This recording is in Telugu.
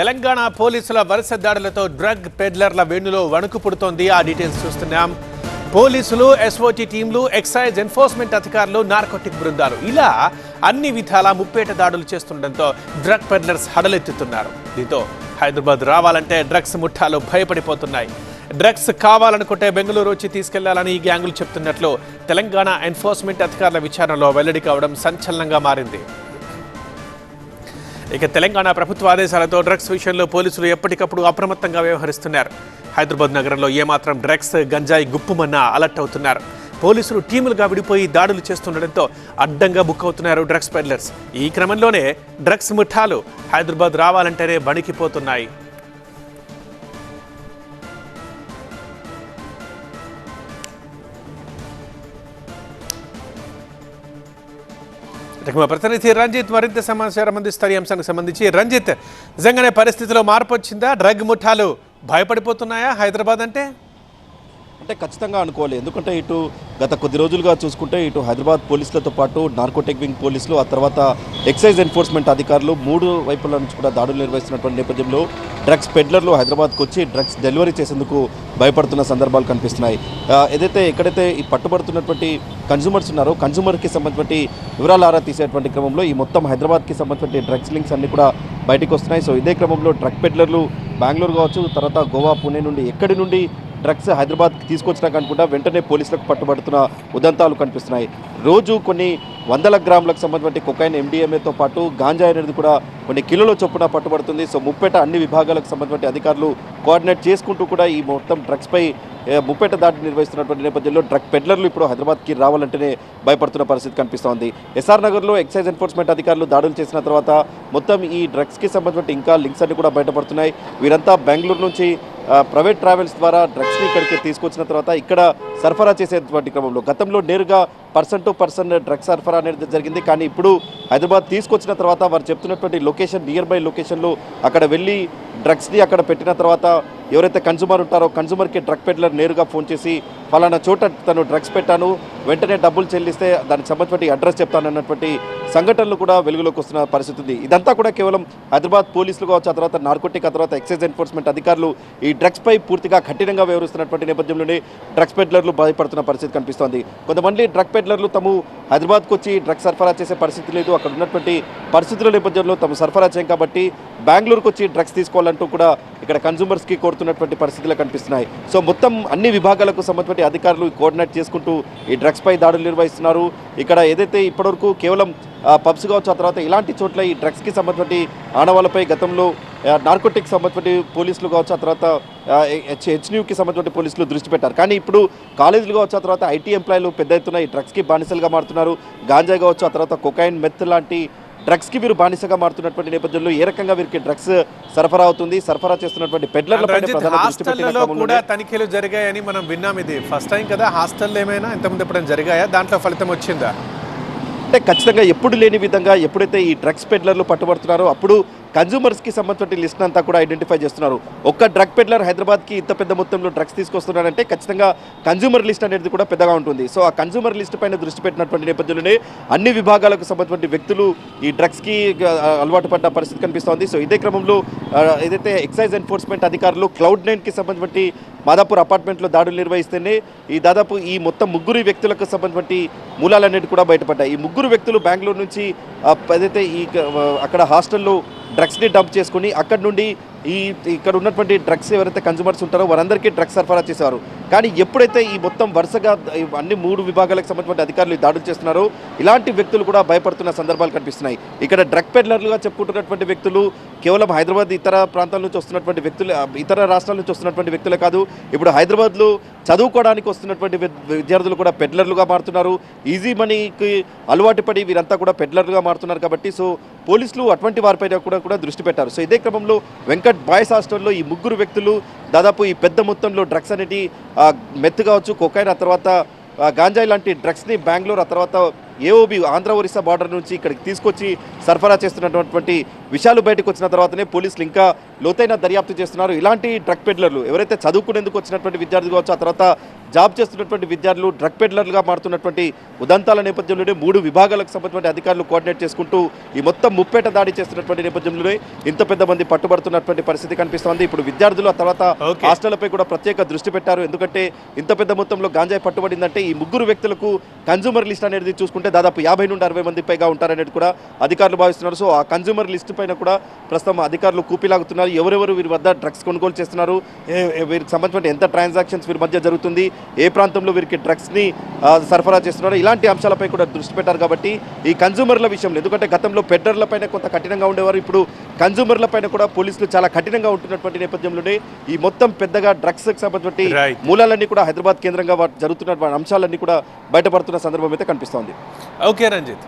తెలంగాణ పోలీసుల వరుస దాడులతో డ్రగ్ పెడ్లర్ల వేణులో వణుకు పుడుతోంది. ఆ డీటెయిల్స్ చూస్తున్నాం. పోలీసులు ఎస్ఓటీ టీంలు ఎక్సైజ్ ఎన్ఫోర్స్మెంట్ అధికారులు నార్కోటిక్ బృందాలు ఇలా అన్ని విధాల ముప్పేట దాడులు చేస్తుండటంతో డ్రగ్ పెడ్లర్స్ హడలెత్తుతున్నారు. దీంతో హైదరాబాద్ రావాలంటే డ్రగ్స్ ముఠాలు భయపడిపోతున్నాయి. డ్రగ్స్ కావాలనుకుంటే బెంగళూరు వచ్చి తీసుకెళ్ళాలని ఈ గ్యాంగులు చెప్తున్నట్లు తెలంగాణ ఎన్ఫోర్స్మెంట్ అధికారుల విచారణలో వెల్లడి కావడం సంచలనంగా మారింది. ఇక తెలంగాణ ప్రభుత్వ ఆదేశాలతో డ్రగ్స్ విషయంలో పోలీసులు ఎప్పటికప్పుడు అప్రమత్తంగా వ్యవహరిస్తున్నారు. హైదరాబాద్ నగరంలో ఏమాత్రం డ్రగ్స్ గంజాయి గుప్పుమన్నా అలర్ట్ అవుతున్నారు. పోలీసులు టీములుగా విడిపోయి దాడులు చేస్తుండటంతో అడ్డంగా బుక్ అవుతున్నారు డ్రగ్స్ పెడ్లర్స్. ఈ క్రమంలోనే డ్రగ్స్ ముఠాలు హైదరాబాద్ రావాలంటేనే బణికిపోతున్నాయి. ఇక మా ప్రతినిధి రంజిత్ మరింత సమాచారం అందిస్తారు. ఈ అంశానికి సంబంధించి రంజిత్ నిజంగానే పరిస్థితిలో మార్పు వచ్చిందా? డ్రగ్ ముఠాలు భయపడిపోతున్నాయా? హైదరాబాద్ అంటే? అంటే ఖచ్చితంగా అనుకోవాలి. ఎందుకంటే ఇటు గత కొద్ది రోజులుగా చూసుకుంటే ఇటు హైదరాబాద్ పోలీసులతో పాటు నార్కోటెక్ వింగ్ పోలీసులు ఆ తర్వాత ఎక్సైజ్ ఎన్ఫోర్స్మెంట్ అధికారులు మూడు వైపుల నుంచి కూడా దాడులు నిర్వహిస్తున్నటువంటి నేపథ్యంలో డ్రగ్స్ పెడ్లర్లు హైదరాబాద్కు వచ్చి డ్రగ్స్ డెలివరీ చేసేందుకు భయపడుతున్న సందర్భాలు కనిపిస్తున్నాయి. ఏదైతే ఎక్కడైతే ఈ పట్టుబడుతున్నటువంటి కన్జ్యూమర్స్ ఉన్నారో కన్జ్యూమర్కి సంబంధించి వివరాలు ఆరా తీసేటువంటి క్రమంలో ఈ మొత్తం హైదరాబాద్కి సంబంధించిన డ్రగ్స్ లింక్స్ అన్ని కూడా బయటకు వస్తున్నాయి. సో ఇదే క్రమంలో డ్రగ్ పెడ్లర్లు బెంగళూరు కావచ్చు తర్వాత గోవా పుణే నుండి ఎక్కడి నుండి డ్రగ్స్ హైదరాబాద్కి తీసుకొచ్చినా అనుకుంటా వెంటనే పోలీసులకు పట్టుబడుతున్న ఉదంతాలు కనిపిస్తున్నాయి. రోజు కొన్ని వందల గ్రాములకు సంబంధించిన కొకైన్ ఎండిఎంఏతో పాటు గాంజా అనేది కూడా కొన్ని కిలోల చొప్పున పట్టుబడుతుంది. సో ముప్పేట అన్ని విభాగాలకు సంబంధించిన అధికారులు కోఆర్డినేట్ చేసుకుంటూ కూడా ఈ మొత్తం డ్రగ్స్పై ముప్పేట దాటి నిర్వహిస్తున్నటువంటి నేపథ్యంలో డ్రగ్ పెడ్లర్లు ఇప్పుడు హైదరాబాద్కి రావాలంటేనే భయపడుతున్న పరిస్థితి కనిపిస్తోంది. ఎస్ఆర్ నగర్లో ఎక్సైజ్ ఎన్ఫోర్స్మెంట్ అధికారులు దాడులు చేసిన తర్వాత మొత్తం ఈ డ్రగ్స్కి సంబంధించిన ఇంకా లింక్స్ అన్ని కూడా బయటపడుతున్నాయి. వీరంతా బెంగళూరు నుంచి ప్రైవేట్ ట్రావెల్స్ ద్వారా డ్రగ్స్ని ఇక్కడికి తీసుకొచ్చిన తర్వాత ఇక్కడ సరఫరా చేసేటువంటి క్రమంలో. గతంలో నేరుగా పర్సన్ టు పర్సన్ డ్రగ్స్ సరఫరా అనేది జరిగింది. కానీ ఇప్పుడు హైదరాబాద్ తీసుకొచ్చిన తర్వాత వారు చెప్తున్నటువంటి లొకేషన్ నియర్ బై లొకేషన్లో అక్కడ వెళ్ళి డ్రగ్స్ని అక్కడ పెట్టిన తర్వాత ఎవరైతే కన్జ్యూమర్ ఉంటారో కన్జ్యూమర్కి డ్రగ్ పెడ్లర్ నేరుగా ఫోన్ చేసి ఫలానా చోట తను డ్రగ్స్ పెట్టాను వెంటనే డబ్బులు చెల్లిస్తే దానికి సంబంధించిన అడ్రస్ చెప్తాను అన్నటువంటి సంఘటనలు కూడా వెలుగులోకి వస్తున్న పరిస్థితి ఉంది. ఇదంతా కూడా కేవలం హైదరాబాద్ పోలీసులు కావచ్చు ఆ తర్వాత నార్కోటిక్ ఆ తర్వాత ఎక్సైజ్ ఎన్ఫోర్స్మెంట్ అధికారులు ఈ డ్రగ్స్ పై పూర్తిగా కఠినంగా వ్యవహరిస్తున్నటువంటి నేపథ్యంలోనే డ్రగ్స్ పెడ్లర్లు భయపడుతున్న పరిస్థితి కనిపిస్తోంది. కొంతమంది డ్రగ్ పెడ్లర్లు తాము హైదరాబాద్కు వచ్చి డ్రగ్స్ సరఫరా చేసే పరిస్థితి లేదు. అక్కడ ఉన్నటువంటి పరిస్థితుల నేపథ్యంలో తాము సరఫరా చేయం కాబట్టి బెంగళూరుకు వచ్చి డ్రగ్స్ తీసుకోవాలంటూ కూడా ఇక్కడ కన్జ్యూమర్స్కి కోరుతున్నటువంటి పరిస్థితులు కనిపిస్తున్నాయి. సో మొత్తం అన్ని విభాగాలకు సంబంధించిన అధికారులు కోఆర్డినేట్ చేసుకుంటూ ఈ డ్రగ్స్ పై దాడులు నిర్వహిస్తున్నారు. ఇక్కడ ఏదైతే ఇప్పటివరకు కేవలం పబ్స్గా పబ్స్ కావచ్చు ఆ తర్వాత ఇలాంటి చోట్ల ఈ డ్రగ్స్కి సంబంధించిన ఆనవాళ్ళపై గతంలో నార్కోటిక్ సంబంధించిన పోలీసులు కావచ్చు ఆ తర్వాత హెచ్ హెచ్న్యూకి సంబంధించిన పోలీసులు దృష్టి పెట్టారు. కానీ ఇప్పుడు కాలేజీలు కావచ్చు ఆ తర్వాత ఐటీ ఎంప్లాయీలు పెద్ద ఎత్తున ఈ డ్రగ్స్కి బానిసలుగా మారుతున్నారు. గాంజా కావచ్చు ఆ తర్వాత కొకైన్ మెత్ లాంటి డ్రగ్స్కి వీరు బానిసగా మారుతున్నటువంటి నేపథ్యంలో ఏ రకంగా వీరికి డ్రగ్స్ సరఫరా అవుతుంది సరఫరా చేస్తున్నటువంటి క్రమంలోనే కూడా తనిఖీలు జరిగాయని మనం విన్నాం ఇది. ఫస్ట్ టైం కదా హాస్టల్ ఏమైనా ఇంతకుముందు ఎప్పుడైనా జరిగాయా? దాంట్లో ఫలితం వచ్చిందా? అంటే ఖచ్చితంగా ఎప్పుడు లేని విధంగా ఎప్పుడైతే ఈ డ్రగ్స్ పెడ్లర్లు పట్టుబడుతున్నారో అప్పుడు కన్జ్యూమర్స్కి సంబంధించిన లిస్ట్ అంతా కూడా ఐడెంటిఫై చేస్తున్నారు. ఒక్క డ్రగ్ పెడ్లర్ హైదరాబాద్కి ఇంత పెద్ద మొత్తంలో డ్రగ్స్ తీసుకొస్తున్నారంటే ఖచ్చితంగా కన్జ్యూమర్ లిస్ట్ అనేది కూడా పెద్దగా ఉంటుంది. సో ఆ కన్జ్యూమర్ లిస్ట్ పైన దృష్టి పెట్టినటువంటి నేపథ్యంలోనే అన్ని విభాగాలకు సంబంధించిన వ్యక్తులు ఈ డ్రగ్స్కి అలవాటు పడ్డ పరిస్థితి కనిపిస్తోంది. సో ఇదే క్రమంలో ఏదైతే ఎక్సైజ్ ఎన్ఫోర్స్మెంట్ అధికారులు క్లౌడ్ నైన్కి సంబంధించి మాదాపూర్ అపార్ట్మెంట్లో దాడులు నిర్వహిస్తేనే ఈ దాదాపు ఈ మొత్తం ముగ్గురు వ్యక్తులకు సంబంధించి మూలాలన్నిటి కూడా బయటపడ్డాయి. ఈ ముగ్గురు వ్యక్తులు బెంగళూరు నుంచి ఏదైతే ఈ అక్కడ హాస్టల్లో డ్రగ్స్ని డంప్ చేసుకుని అక్కడ నుండి ఈ ఇక్కడ ఉన్నటువంటి డ్రగ్స్ ఎవరైతే కన్జ్యూమర్స్ ఉంటారో వారందరికీ డ్రగ్స్ సరఫరా చేశారు కానీ ఎప్పుడైతే ఈ మొత్తం వరుసగా అన్ని మూడు విభాగాలకు సంబంధించిన అధికారులు దాడులు చేస్తున్నారో ఇలాంటి వ్యక్తులు కూడా భయపడుతున్న సందర్భాలు కనిపిస్తున్నాయి. ఇక్కడ డ్రగ్ పెడ్లర్లుగా చెప్పుకుంటున్నటువంటి వ్యక్తులు కేవలం హైదరాబాద్ ఇతర ప్రాంతాల నుంచి వస్తున్నటువంటి వ్యక్తులు ఇతర రాష్ట్రాల నుంచి వస్తున్నటువంటి వ్యక్తులే కాదు ఇప్పుడు హైదరాబాద్లో చదువుకోవడానికి వస్తున్నటువంటి విద్యార్థులు కూడా పెడ్లర్లుగా మారుతున్నారు. ఈజీ మనీకి అలవాటు పడి వీరంతా కూడా పెడ్లర్లుగా మారుతున్నారు కాబట్టి సో పోలీసులు అటువంటి వారిపై కూడా కూడా దృష్టి పెట్టారు. సో ఇదే క్రమంలో వెంకట్ బాయ్స్ హాస్టల్లో ఈ ముగ్గురు వ్యక్తులు దాదాపు ఈ పెద్ద మొత్తంలో డ్రగ్స్ అనేది మెత్తు కావచ్చు కొకైన్ ఆ తర్వాత గాంజాయి లాంటి డ్రగ్స్ని బెంగళూరు ఆ తర్వాత ఏఓబి ఆంధ్ర ఒరిస్సా బార్డర్ నుంచి ఇక్కడికి తీసుకొచ్చి సరఫరా చేస్తున్నటువంటి విషయాలు బయటకు వచ్చిన తర్వాతనే పోలీసులు ఇంకా లోతైన దర్యాప్తు చేస్తున్నారు. ఇలాంటి డ్రగ్ పెడ్లర్లు ఎవరైతే చదువుకునేందుకు వచ్చినటువంటి విద్యార్థులు కావచ్చు ఆ తర్వాత జాబ్ చేస్తున్నటువంటి విద్యార్థులు డ్రగ్ పెడ్లర్లుగా మారుతున్నటువంటి ఉదంతాల నేపథ్యంలోనే మూడు విభాగాలకు సంబంధించిన అధికారులు కోఆర్డినేట్ చేసుకుంటూ ఈ మొత్తం ముప్పేట దాడి చేస్తున్నటువంటి నేపథ్యంలోనే ఇంత పెద్ద మంది పట్టుబడుతున్నటువంటి పరిస్థితి కనిపిస్తోంది. ఇప్పుడు విద్యార్థులు ఆ తర్వాత. హాస్టళ్ళపై కూడా ప్రత్యేక దృష్టి పెట్టారు. ఎందుకంటే ఇంత పెద్ద మొత్తంలో గాంజాయి పట్టుబడిందంటే ఈ ముగ్గురు వ్యక్తులకు కన్జ్యూమర్ లిస్ట్ అనేది చూసుకుంటే దాదాపు యాభై నుండి అరవై మంది పైగా ఉంటారనేది కూడా అధికారులు భావిస్తున్నారు. సో ఆ కన్జ్యూమర్ లిస్ట్ పైన కూడా ప్రస్తుతం అధికారులు కూపిలాగుతున్నారు. ఎవరెవరు వీరి వద్ద డ్రగ్స్ కొనుగోలు చేస్తున్నారు? వీరికి సంబంధించిన ఎంత ట్రాన్సాక్షన్స్ వీరి మధ్య జరుగుతుంది? ఏ ప్రాంతంలో వీరికి డ్రగ్స్ని సరఫరా చేస్తున్నారు? ఇలాంటి అంశాలపై కూడా దృష్టి పెట్టారు కాబట్టి ఈ కన్జ్యూమర్ల విషయంలో ఎందుకంటే గతంలో పెడ్డర్ల పైన కొంత కఠినంగా ఉండేవారు. ఇప్పుడు కన్జ్యూమర్ల పైన కూడా పోలీసులు చాలా కఠినంగా ఉంటున్నటువంటి నేపథ్యంలోనే ఈ మొత్తం పెద్దగా డ్రగ్స్ సంబంధించిన Right. మూలాలన్నీ కూడా హైదరాబాద్ కేంద్రంగా వా- జరుగుతున్న అంశాలన్నీ కూడా బయటపడుతున్న సందర్భం అయితే కనిపిస్తోంది. ఓకే రంజిత్.